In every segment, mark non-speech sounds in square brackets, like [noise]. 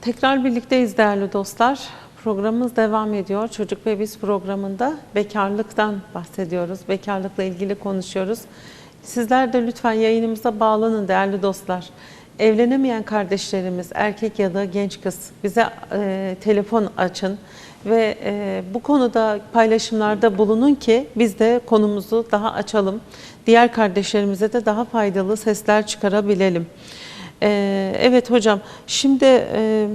Tekrar birlikteyiz değerli dostlar. Programımız devam ediyor. Çocuk ve Biz programında bekarlıktan bahsediyoruz. Bekarlıkla ilgili konuşuyoruz. Sizler de lütfen yayınımıza bağlanın değerli dostlar. Evlenemeyen kardeşlerimiz, erkek ya da genç kız bize e, telefon açın ve e, bu konuda paylaşımlarda bulunun ki biz de konumuzu daha açalım. Diğer kardeşlerimize de daha faydalı sesler çıkarabilelim. Ee, evet hocam, şimdi e,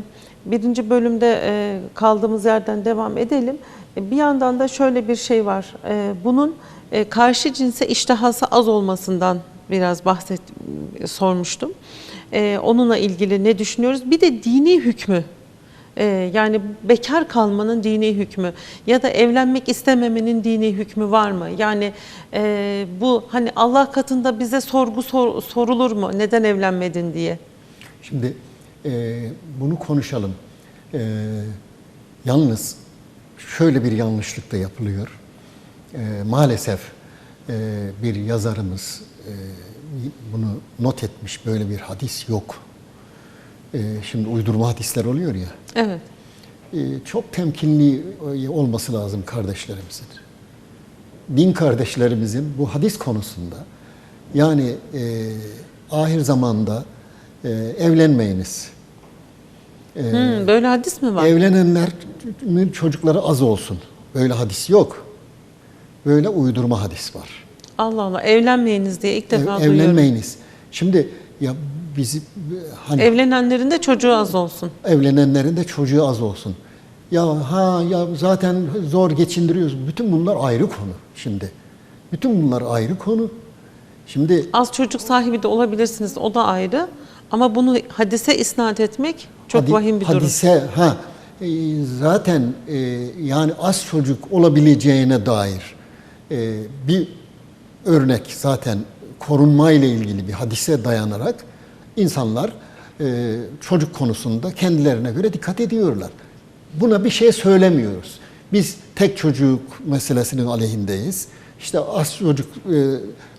birinci bölümde e, kaldığımız yerden devam edelim. E, Bir yandan da şöyle bir şey var. Bunun karşı cinse iştihası az olmasından biraz bahset sormuştum. Onunla ilgili ne düşünüyoruz? Bir de dini hükmü. E, yani bekar kalmanın dini hükmü ya da evlenmek istememenin dini hükmü var mı? Yani e, bu hani Allah katında bize sorgu sor- sorulur mu? Neden evlenmedin diye. Şimdi e, bunu konuşalım. E, yalnız şöyle bir yanlışlık da yapılıyor. Maalesef bir yazarımız bunu not etmiş. Böyle bir hadis yok. E, şimdi uydurma hadisler oluyor ya. Evet. e, çok temkinli e, olması lazım kardeşlerimizin. Din kardeşlerimizin bu hadis konusunda yani e, ahir zamanda e, evlenmeyiniz. Hmm, böyle hadis mi var? Evlenenlerin çocukları az olsun. Böyle hadis yok. Böyle uydurma hadis var. Allah Allah evlenmeyiniz diye ilk defa Ev- duyuyorum. evlenmeyiniz. Şimdi ya bizi hani Evlenenlerin de çocuğu az olsun. evlenenlerin de çocuğu az olsun. Ya ha ya zaten zor geçindiriyoruz. Bütün bunlar ayrı konu şimdi. Bütün bunlar ayrı konu. Şimdi Az çocuk sahibi de olabilirsiniz o da ayrı. Ama bunu hadise isnat etmek çok hadi- vahim bir durum. hadise ha e, zaten e, yani az çocuk olabileceğine dair e, bir örnek zaten korunma ile ilgili bir hadise dayanarak insanlar e, çocuk konusunda kendilerine göre dikkat ediyorlar. Buna bir şey söylemiyoruz. Biz tek çocuk meselesinin aleyhindeyiz. İşte az çocuk e,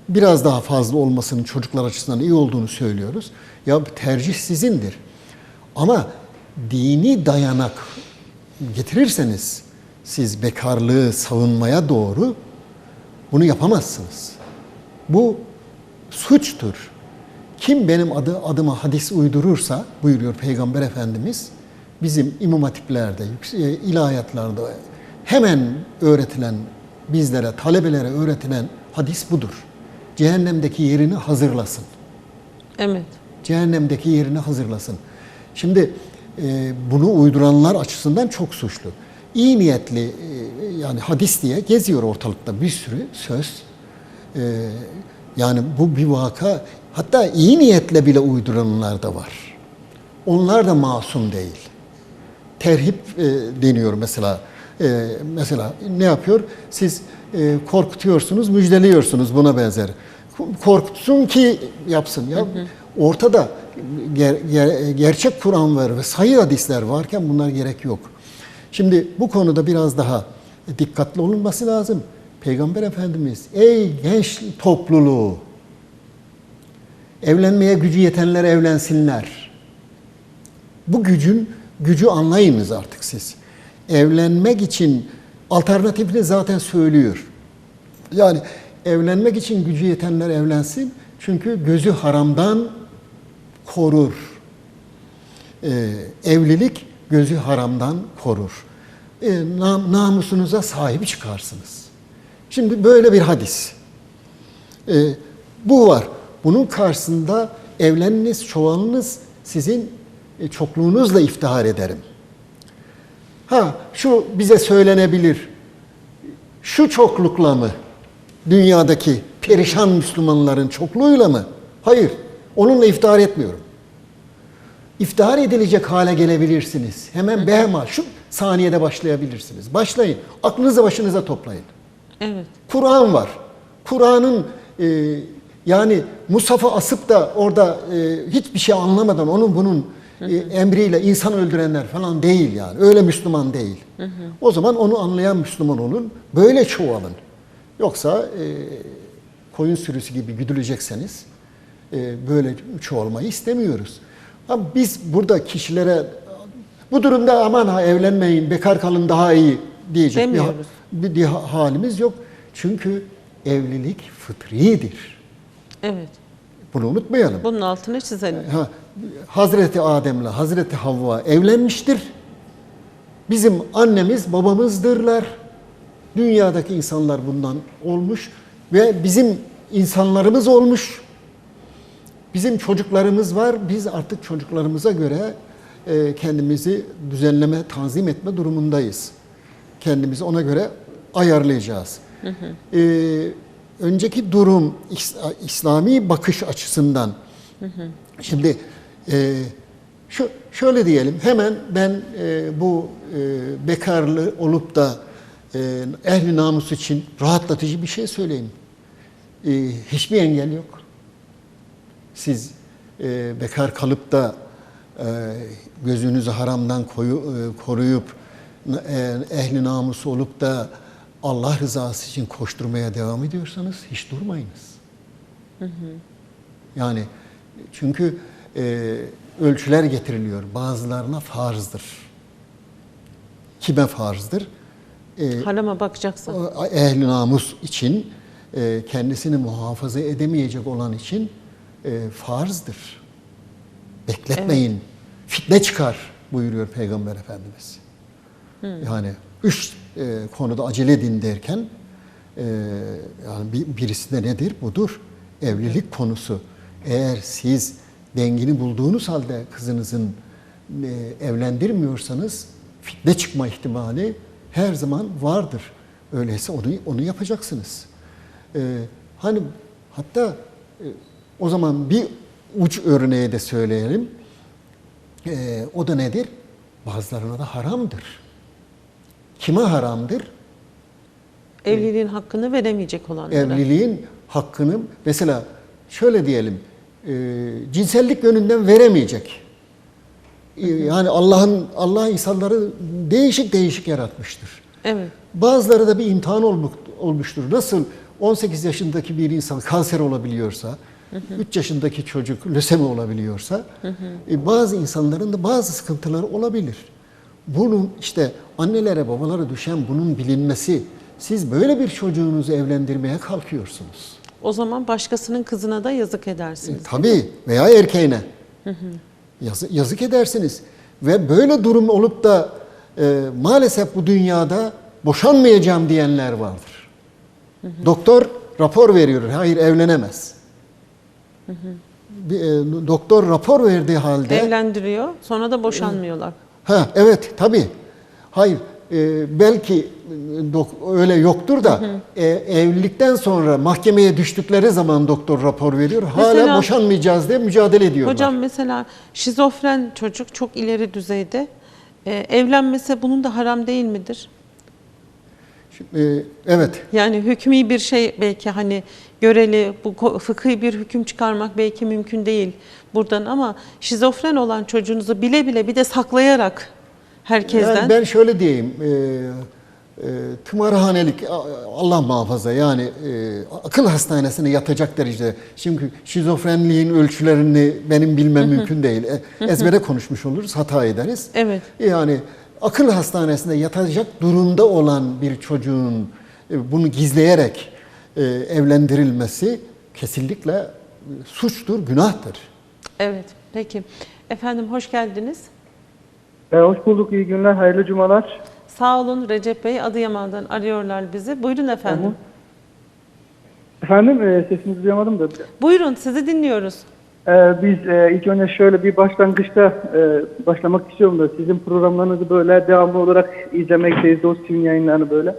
biraz daha fazla olmasının çocuklar açısından iyi olduğunu söylüyoruz. Ya tercih sizindir. Ama dini dayanak getirirseniz siz bekarlığı savunmaya doğru bunu yapamazsınız. Bu suçtur. Kim benim adı adıma hadis uydurursa buyuruyor Peygamber Efendimiz bizim imam hatiplerde, e, ilahiyatlarda hemen öğretilen bizlere, talebelere öğretilen hadis budur. Cehennemdeki yerini hazırlasın Evet. cehennemdeki yerini hazırlasın. Şimdi e, bunu uyduranlar açısından çok suçlu. İyi niyetli e, yani hadis diye geziyor ortalıkta bir sürü söz. E, yani bu bir vaka. Hatta iyi niyetle bile uyduranlar da var. Onlar da masum değil. Terhip e, deniyor mesela. E, mesela ne yapıyor? Siz e, korkutuyorsunuz, müjdeliyorsunuz buna benzer. Korkutsun ki yapsın. Ya ortada ger- ger- gerçek Kur'an var ve sayı hadisler varken bunlar gerek yok. Şimdi bu konuda biraz daha dikkatli olunması lazım. Peygamber Efendimiz ey genç topluluğu evlenmeye gücü yetenler evlensinler. Bu gücün gücü anlayınız artık siz. Evlenmek için alternatifini zaten söylüyor. Yani evlenmek için gücü yetenler evlensin. Çünkü gözü haramdan korur. Ee, evlilik gözü haramdan korur. Ee, nam- namusunuza sahip çıkarsınız. Şimdi böyle bir hadis. Ee, bu var. Bunun karşısında evleniniz, çoğalınız sizin e, çokluğunuzla iftihar ederim. Ha şu bize söylenebilir. Şu çoklukla mı? Dünyadaki perişan Müslümanların çokluğuyla mı? Hayır. Onunla iftihar etmiyorum. İftihar edilecek hale gelebilirsiniz. Hemen behema şu saniyede başlayabilirsiniz. Başlayın. Aklınızı başınıza toplayın. Evet. Kur'an var. Kur'an'ın e, yani Musaf'ı asıp da orada e, hiçbir şey anlamadan onun bunun e, emriyle insan öldürenler falan değil yani. Öyle Müslüman değil. O zaman onu anlayan Müslüman olun. Böyle çoğalın. Yoksa e, koyun sürüsü gibi güdülecekseniz e, böyle çoğalmayı istemiyoruz. Ama biz burada kişilere Bu durumda aman ha evlenmeyin, bekar kalın daha iyi diyecek bir, Demiyoruz. bir, bir ha- halimiz yok. Çünkü evlilik fıtridir. Evet. Bunu unutmayalım. Bunun altını çizelim. Ha, Hazreti Adem'le Hazreti Havva evlenmiştir. Bizim annemiz babamızdırlar. Dünyadaki insanlar bundan olmuş ve bizim insanlarımız olmuş. Bizim çocuklarımız var. Biz artık çocuklarımıza göre e, kendimizi düzenleme, tanzim etme durumundayız. Kendimizi ona göre ayarlayacağız. E, önceki durum İs- İslami bakış açısından Şimdi e, şu şöyle diyelim hemen ben e, bu e, bekarlı olup da e, ehli namus için rahatlatıcı bir şey söyleyeyim. E, hiçbir engel yok. Siz e, bekar kalıp da e, gözünüzü haramdan koyu, e, koruyup e, ehli namus olup da Allah rızası için koşturmaya devam ediyorsanız hiç durmayınız. Yani çünkü e, ölçüler getiriliyor. Bazılarına farzdır. Kime farzdır? E, Harama bakacaksan. o ehli namus için e, kendisini muhafaza edemeyecek olan için e, farzdır. Bekletmeyin. Fitne çıkar buyuruyor Peygamber Efendimiz. Yani üç e, konuda acele edin derken e, yani bir, birisi de nedir? Budur. Evlilik konusu. Eğer siz dengini bulduğunuz halde kızınızın e, evlendirmiyorsanız fitne çıkma ihtimali her zaman vardır. Öyleyse onu onu yapacaksınız. E, hani hatta e, o zaman bir uç örneği de söyleyelim. E, o da nedir? Bazılarına da haramdır. Kime haramdır? Evliliğin hakkını veremeyecek olanlara. Evliliğin hakkını mesela şöyle diyelim e, cinsellik yönünden veremeyecek. E, Yani Allah'ın Allah insanları değişik değişik yaratmıştır. Evet. Bazıları da bir imtihan olmu- olmuştur. Nasıl 18 yaşındaki bir insan kanser olabiliyorsa, 3 yaşındaki çocuk lösemi olabiliyorsa, e, bazı insanların da bazı sıkıntıları olabilir. Bunun işte annelere, babalara düşen bunun bilinmesi, siz böyle bir çocuğunuzu evlendirmeye kalkıyorsunuz. O zaman başkasının kızına da yazık edersiniz. E, tabii veya erkeğine. Yazı- yazık edersiniz. Ve böyle durum olup da e, maalesef bu dünyada boşanmayacağım diyenler vardır. Doktor rapor veriyor. Hayır evlenemez. Bir, e, doktor rapor verdiği halde Evlendiriyor, sonra da boşanmıyorlar. Ha evet tabii. Hayır e, belki e, öyle yoktur da e, evlilikten sonra mahkemeye düştükleri zaman doktor rapor veriyor. Hala Mesela- boşanmayacağız diye mücadele ediyorlar. Hocam mesela şizofren çocuk çok ileri düzeyde e, evlenmese bunun da haram değil midir? E, evet. Yani hükmü bir şey belki hani göreli bu fıkhi bir hüküm çıkarmak belki mümkün değil buradan ama şizofren olan çocuğunuzu bile bile bir de saklayarak herkesten Yani ben şöyle diyeyim. E, e, tımarhanelik Allah muhafaza yani e, akıl hastanesine yatacak derecede. Çünkü şizofrenliğin ölçülerini benim bilmem mümkün değil. E, ezbere konuşmuş oluruz, hata ederiz. Evet. Yani akıl hastanesinde yatacak durumda olan bir çocuğun e, bunu gizleyerek e, evlendirilmesi kesinlikle e, suçtur, günahtır. Evet. Peki. Efendim hoş geldiniz. E, hoş bulduk, iyi günler, hayırlı cumalar. Sağ olun Recep Bey Adıyaman'dan arıyorlar bizi. Buyurun efendim. Efendim, e, sesinizi duyamadım da. Buyurun sizi dinliyoruz. E, biz e, ilk önce şöyle bir başlangıçta e, başlamak istiyorum da sizin programlarınızı böyle devamlı olarak izlemekteyiz, Dost TV yayınlarını böyle.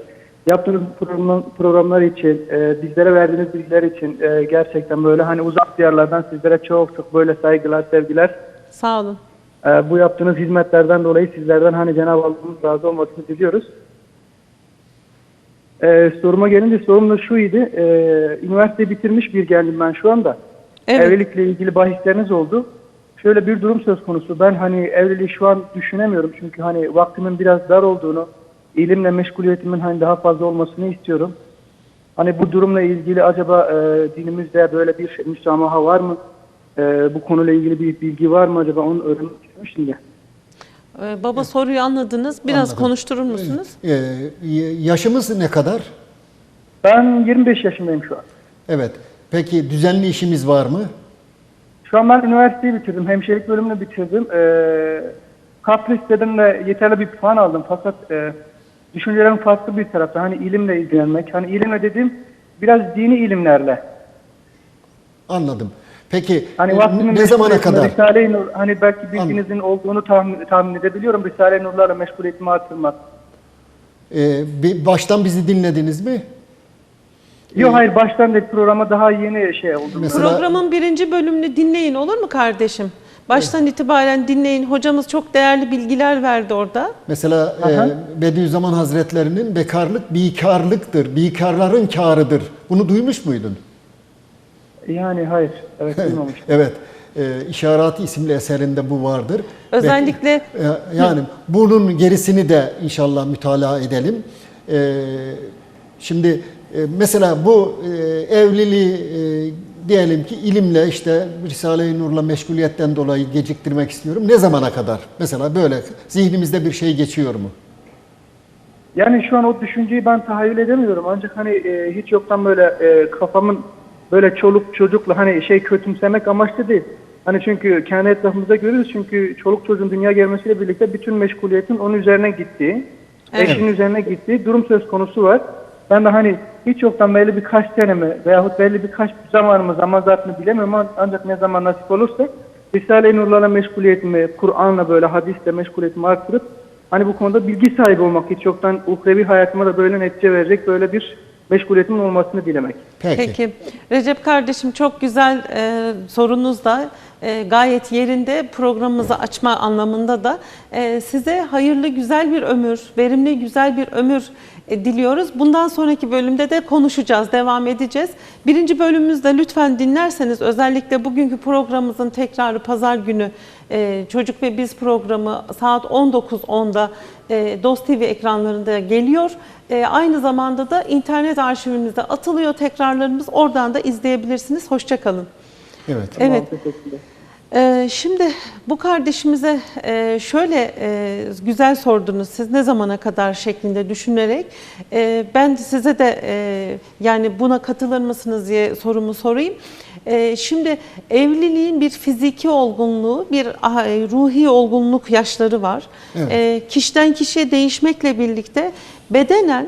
Yaptığınız program, programlar için, e, bizlere verdiğiniz bilgiler için e, gerçekten böyle hani uzak diyarlardan sizlere çok çok böyle saygılar, sevgiler. Sağ olun. E, bu yaptığınız hizmetlerden dolayı sizlerden hani Cenab-ı Allah'ın razı olmasını diliyoruz. E, soruma gelince sorum da şu idi. E, üniversite bitirmiş bir gendim ben şu anda. Evet. Evlilikle ilgili bahisleriniz oldu. Şöyle bir durum söz konusu. Ben hani evliliği şu an düşünemiyorum. Çünkü hani vaktimin biraz dar olduğunu, ilimle meşguliyetimin hani daha fazla olmasını istiyorum. Hani bu durumla ilgili acaba e, dinimizde böyle bir müsamaha var mı? E, bu konuyla ilgili bir bilgi var mı acaba onu öğrenmek istiyorum şimdi. Ee, baba soruyu anladınız. Biraz Anladım. konuşturur musunuz? Ee, yaşımız ne kadar? Ben 25 yaşındayım şu an. Evet. Peki düzenli işimiz var mı? Şu an ben üniversiteyi bitirdim. Hemşirelik bölümünü bitirdim. Ee, KAP listeden de yeterli bir puan aldım. Fakat e, düşüncelerim farklı bir tarafta. Hani ilimle ilgilenmek. Hani ilimle dediğim biraz dini ilimlerle. Anladım. Peki Hani e, vaktimi ne zamana kadar? Risale-i Nur, hani belki bilginizin olduğunu tahmin, tahmin edebiliyorum. Risale-i Nur'larla meşguliyetimi artırmak. Ee, bir baştan bizi dinlediniz mi? Yok hayır baştan da programa daha yeni şey oldu. Mesela- Programın birinci bölümünü dinleyin olur mu kardeşim? Baştan itibaren dinleyin. Hocamız çok değerli bilgiler verdi orada. Mesela e, Bediüzzaman Hazretlerinin bekarlık bikarlıktır, bikarların kârıdır. Bunu duymuş muydun? Yani hayır. Evet [laughs] duymamıştım. Evet. E, İşarat isimli eserinde bu vardır. Özellikle E, yani bunun gerisini de inşallah mütalaa edelim. E, şimdi e, mesela bu e, evliliği e, diyelim ki ilimle işte Risale-i Nur'la meşguliyetten dolayı geciktirmek istiyorum. Ne zamana kadar? Mesela böyle zihnimizde bir şey geçiyor mu? Yani şu an o düşünceyi ben tahayyül edemiyorum. Ancak hani e, hiç yoktan böyle e, kafamın böyle çoluk çocukla hani şey kötümsemek amaçlı değil. Hani çünkü kendi etrafımızda görüyoruz çünkü çoluk çocuğun dünya gelmesiyle birlikte bütün meşguliyetin onun üzerine gittiği, Evet. eşinin üzerine gittiği durum söz konusu var. Ben de hani hiç yoktan belli birkaç senemi veyahut belli birkaç zamanımı zaman zarfını bilemiyorum ama ancak ne zaman nasip olursa Risale-i Nur'larla meşguliyetimi, Kur'an'la böyle hadisle meşguliyetimi arttırıp hani bu konuda bilgi sahibi olmak hiç yoktan uhrevi hayatıma da böyle netice verecek böyle bir meşguliyetimin olmasını dilemek. Peki. Peki. Recep kardeşim çok güzel e, sorunuz da e, gayet yerinde programımızı açma anlamında da e, size hayırlı güzel bir ömür, verimli güzel bir ömür diliyoruz. Bundan sonraki bölümde de konuşacağız, devam edeceğiz. Birinci bölümümüzde lütfen dinlerseniz özellikle bugünkü programımızın tekrarı pazar günü e, Çocuk ve Biz programı saat 19.10'da e, Dost TV ekranlarında geliyor. E, aynı zamanda da internet arşivimizde atılıyor tekrarlarımız. Oradan da izleyebilirsiniz. Hoşçakalın. Evet. Evet. Tamam, teşekkürler. Ee, şimdi bu kardeşimize e, şöyle e, güzel sordunuz siz ne zamana kadar şeklinde düşünerek e, ben size de yani buna katılır mısınız diye sorumu sorayım. Şimdi evliliğin bir fiziki olgunluğu, bir ruhi olgunluk yaşları var. Evet. Kişiden kişiye değişmekle birlikte bedenen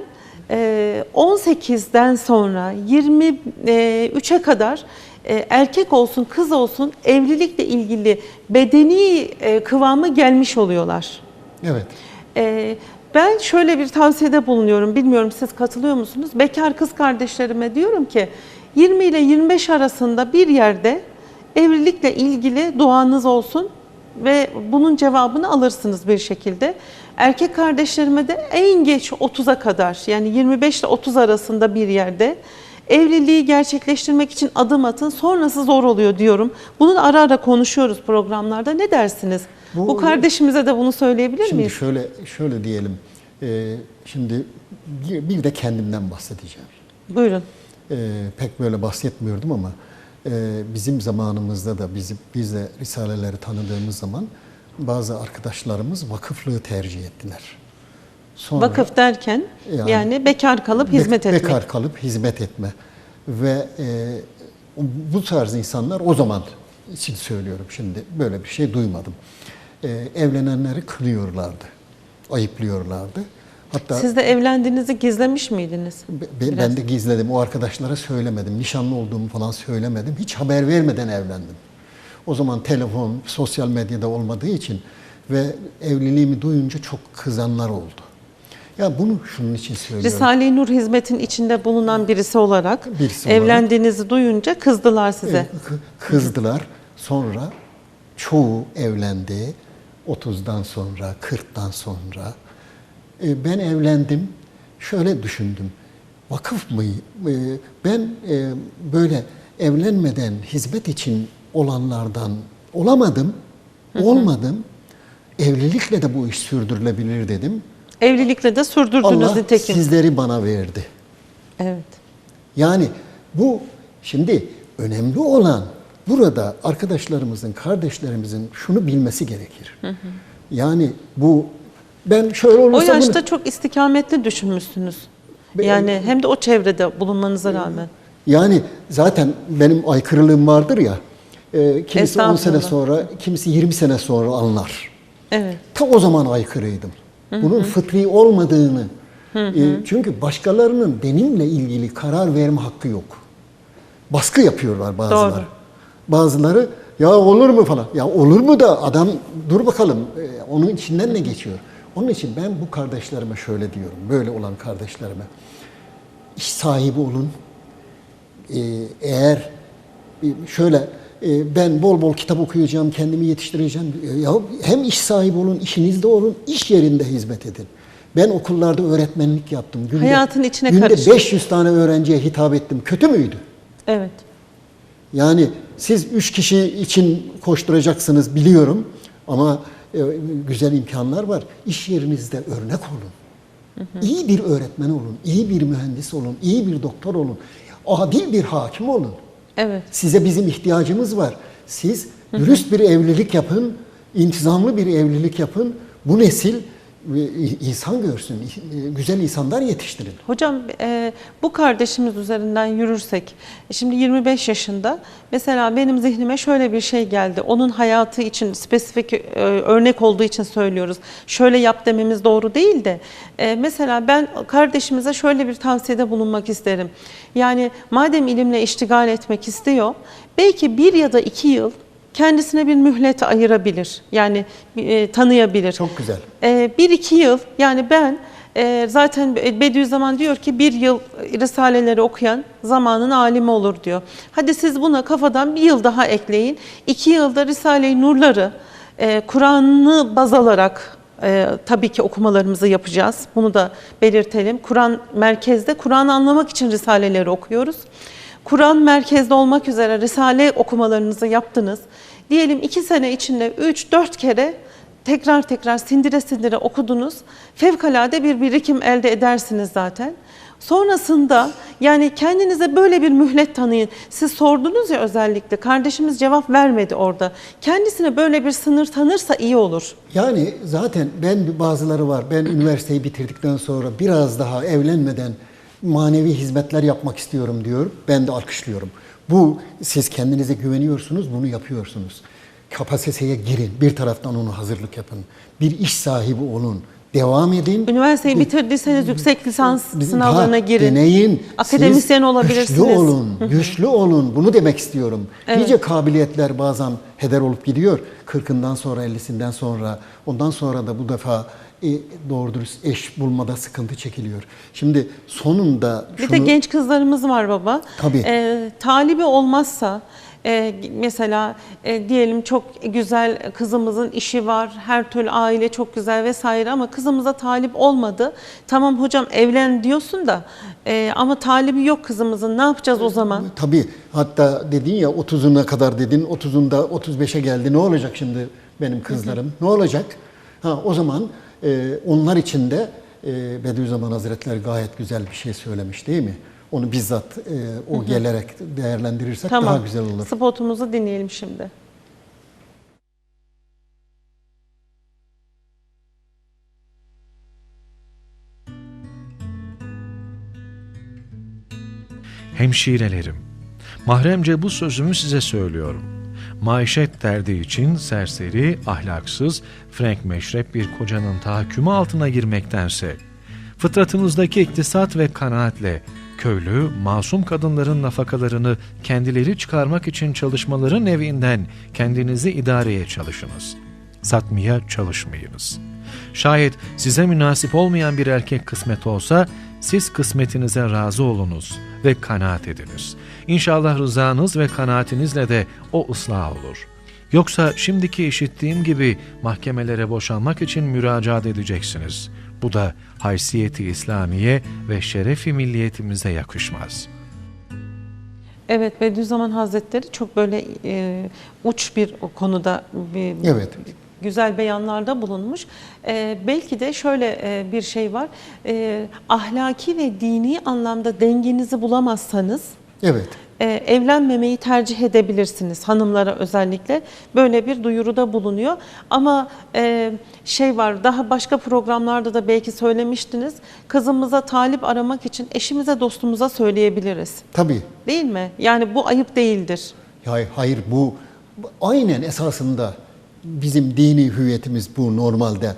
18'den sonra 23'e kadar e, erkek olsun kız olsun evlilikle ilgili bedeni e, kıvamı gelmiş oluyorlar. Evet. E, ben şöyle bir tavsiyede bulunuyorum. Bilmiyorum siz katılıyor musunuz? Bekar kız kardeşlerime diyorum ki 20 ile 25 arasında bir yerde evlilikle ilgili duanız olsun ve bunun cevabını alırsınız bir şekilde. Erkek kardeşlerime de en geç 30'a kadar yani 25 ile 30 arasında bir yerde evliliği gerçekleştirmek için adım atın. Sonrası zor oluyor diyorum. Bunu ara ara konuşuyoruz programlarda. Ne dersiniz? Bu, Bu- kardeşimize de bunu söyleyebilir Şimdi miyiz? şöyle şöyle diyelim. Ee, şimdi bir de kendimden bahsedeceğim. Buyurun. Ee, pek böyle bahsetmiyordum ama bizim zamanımızda da biz, biz de Risaleleri tanıdığımız zaman bazı arkadaşlarımız vakıflığı tercih ettiler. Sonra Vakıf derken yani, Yani- bekar kalıp hizmet etmek. Bekar kalıp hizmet etme. Ve e, bu tarz insanlar o zaman için söylüyorum şimdi böyle bir şey duymadım. E, evlenenleri kınıyorlardı, ayıplıyorlardı. Hatta Siz de evlendiğinizi gizlemiş miydiniz? Be- be- Ben de gizledim. O arkadaşlara söylemedim. Nişanlı olduğumu falan söylemedim. Hiç haber vermeden evlendim. O zaman telefon, sosyal medyada olmadığı için ve evliliğimi duyunca çok kızanlar oldu. Ya bunu şunun için söylüyorum. Risale-i Nur hizmetin içinde bulunan birisi olarak Birisi olarak. evlendiğinizi duyunca kızdılar size. Kı- Kızdılar. Sonra çoğu evlendi. 30'dan sonra, 40'tan sonra. E, Ben evlendim. Şöyle düşündüm. Vakıf mı? E, Ben e, böyle evlenmeden hizmet için olanlardan olamadım. Olmadım. Evlilikle de bu iş sürdürülebilir dedim. Evlilikle de sürdürdünüz Allah nitekim. sizleri bana verdi. Evet. Yani bu şimdi önemli olan burada arkadaşlarımızın, kardeşlerimizin şunu bilmesi gerekir. Yani bu ben şöyle olursa O bunu- yaşta çok istikametli düşünmüşsünüz. Be- Yani hem de o çevrede bulunmanıza rağmen. Yani zaten benim aykırılığım vardır ya. E, kimisi 10 sene sonra, kimisi 20 sene sonra anlar. Evet. Ta o zaman aykırıydım. Bunun fıtri olmadığını. e, çünkü başkalarının benimle ilgili karar verme hakkı yok. Baskı yapıyorlar bazıları. Doğru. Bazıları ya olur mu falan. Ya olur mu da adam dur bakalım e, onun içinden ne geçiyor. Onun için ben bu kardeşlerime şöyle diyorum. Böyle olan kardeşlerime. iş sahibi olun. Ee, eğer e, şöyle e, ben bol bol kitap okuyacağım, kendimi yetiştireceğim. E, Ya hem iş sahibi olun, işinizde olun, iş yerinde hizmet edin. Ben okullarda öğretmenlik yaptım. Günde, Hayatın içine günde karıştın. 500 tane öğrenciye hitap ettim. Kötü müydü? Evet. Yani siz üç kişi için koşturacaksınız biliyorum ama güzel imkanlar var. İş yerinizde örnek olun. İyi bir öğretmen olun, iyi bir mühendis olun, iyi bir doktor olun, adil bir hakim olun. Evet. Size bizim ihtiyacımız var. Siz dürüst bir evlilik yapın, intizamlı bir evlilik yapın. Bu nesil e, insan görsün, güzel insanlar yetiştirin. Hocam e, bu kardeşimiz üzerinden yürürsek, şimdi 25 yaşında mesela benim zihnime şöyle bir şey geldi. Onun hayatı için spesifik e, örnek olduğu için söylüyoruz. Şöyle yap dememiz doğru değil de e, mesela ben kardeşimize şöyle bir tavsiyede bulunmak isterim. Yani madem ilimle iştigal etmek istiyor, belki bir ya da iki yıl kendisine bir mühlet ayırabilir. Yani e, tanıyabilir. Çok güzel. Ee, bir iki yıl yani ben e, zaten Bediüzzaman diyor ki bir yıl Risaleleri okuyan zamanın alimi olur diyor. Hadi siz buna kafadan bir yıl daha ekleyin. İki yılda Risale-i Nurları e, Kur'an'ı baz alarak e, tabii ki okumalarımızı yapacağız. Bunu da belirtelim. Kur'an merkezde Kur'an'ı anlamak için Risaleleri okuyoruz. Kur'an merkezde olmak üzere Risale okumalarınızı yaptınız. Diyelim iki sene içinde 3-4 kere tekrar tekrar sindire sindire okudunuz. Fevkalade bir birikim elde edersiniz zaten. Sonrasında yani kendinize böyle bir mühlet tanıyın. Siz sordunuz ya özellikle kardeşimiz cevap vermedi orada. Kendisine böyle bir sınır tanırsa iyi olur. Yani zaten ben bazıları var. Ben üniversiteyi bitirdikten sonra biraz daha evlenmeden manevi hizmetler yapmak istiyorum diyor. Ben de alkışlıyorum. Bu siz kendinize güveniyorsunuz, bunu yapıyorsunuz. Kapasiteye girin. Bir taraftan onu hazırlık yapın. Bir iş sahibi olun. Devam edin. Üniversiteyi bitirdiyseniz yüksek lisans sınavlarına Ha, girin. Deneyin. Akademisyen Siz olabilirsiniz. Güçlü olun, [laughs] güçlü olun. Bunu demek istiyorum. Nice kabiliyetler bazen heder olup gidiyor. 40'ından sonra, 50'sinden sonra. Ondan sonra da bu defa doğru dürüst eş bulmada sıkıntı çekiliyor. Şimdi sonunda Bir şunu... de genç kızlarımız var baba. Tabii. Ee, talibi olmazsa e, mesela e, diyelim çok güzel kızımızın işi var, her türlü aile çok güzel vesaire ama kızımıza talip olmadı. Tamam hocam evlen diyorsun da e, ama talibi yok kızımızın ne yapacağız o zaman? Tabii. Hatta dedin ya 30'una kadar dedin. 30'unda 35'e geldi. Ne olacak şimdi benim kızlarım? Ne olacak? Ha o zaman e, onlar için de e, Bediüzzaman Hazretleri gayet güzel bir şey söylemiş değil mi? Onu bizzat e, o gelerek değerlendirirsek Tamam. daha güzel olur. Spotumuzu dinleyelim şimdi. Hemşirelerim, mahremce bu sözümü size söylüyorum. Maişet derdi için serseri, ahlaksız, frank meşrep bir kocanın tahakkümü altına girmektense, fıtratınızdaki iktisat ve kanaatle, köylü, masum kadınların nafakalarını kendileri çıkarmak için çalışmaları nevinden kendinizi idareye çalışınız. Satmaya çalışmayınız. Şayet size münasip olmayan bir erkek kısmet olsa, siz kısmetinize razı olunuz ve kanaat ediniz. İnşallah rızanız ve kanaatinizle de o ıslah olur. Yoksa şimdiki işittiğim gibi mahkemelere boşanmak için müracaat edeceksiniz. Bu da haysiyeti İslamiye ve şerefi milliyetimize yakışmaz.'' Evet Bediüzzaman Hazretleri çok böyle e, uç bir o konuda bir, Evet. Güzel beyanlarda bulunmuş. E, belki de şöyle e, bir şey var. E, ahlaki ve dini anlamda dengenizi bulamazsanız Evet. e, evlenmemeyi tercih edebilirsiniz hanımlara özellikle. Böyle bir duyuruda bulunuyor. Ama e, şey var daha başka programlarda da belki söylemiştiniz. Kızımıza talip aramak için eşimize dostumuza söyleyebiliriz. Tabii. Değil mi? Yani bu ayıp değildir. Hayır bu bu aynen esasında bizim dini hüviyetimiz bu normalde.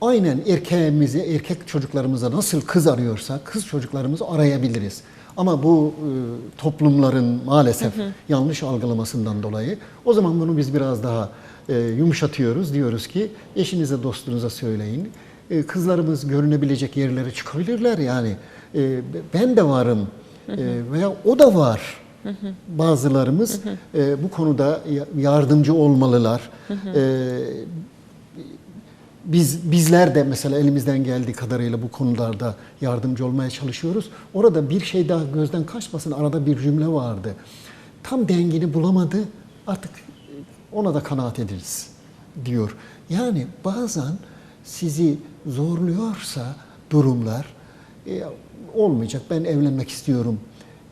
Aynen erkeğimize, erkek çocuklarımıza nasıl kız arıyorsa kız çocuklarımızı arayabiliriz. Ama bu e, toplumların maalesef yanlış algılamasından dolayı o zaman bunu biz biraz daha e, yumuşatıyoruz. Diyoruz ki eşinize, dostunuza söyleyin. E, kızlarımız görünebilecek yerlere çıkabilirler yani. E, ben de varım e, veya o da var. Bazılarımız e, bu konuda ya- yardımcı olmalılar. E, biz bizler de mesela elimizden geldiği kadarıyla bu konularda yardımcı olmaya çalışıyoruz. Orada bir şey daha gözden kaçmasın. Arada bir cümle vardı. Tam dengini bulamadı. Artık ona da kanaat ederiz diyor. Yani bazen sizi zorluyorsa durumlar e, olmayacak. Ben evlenmek istiyorum.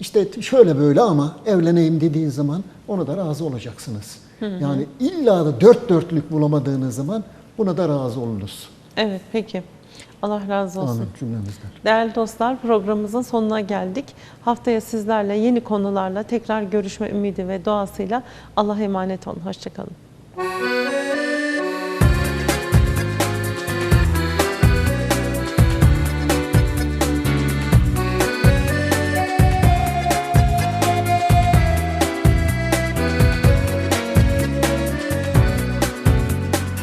İşte şöyle böyle ama evleneyim dediğin zaman ona da razı olacaksınız. Yani illa da dört dörtlük bulamadığınız zaman buna da razı olunuz. Evet peki. Allah razı olsun. Amin cümlemizden. Değerli dostlar programımızın sonuna geldik. Haftaya sizlerle yeni konularla tekrar görüşme ümidi ve duasıyla Allah'a emanet olun. Hoşçakalın.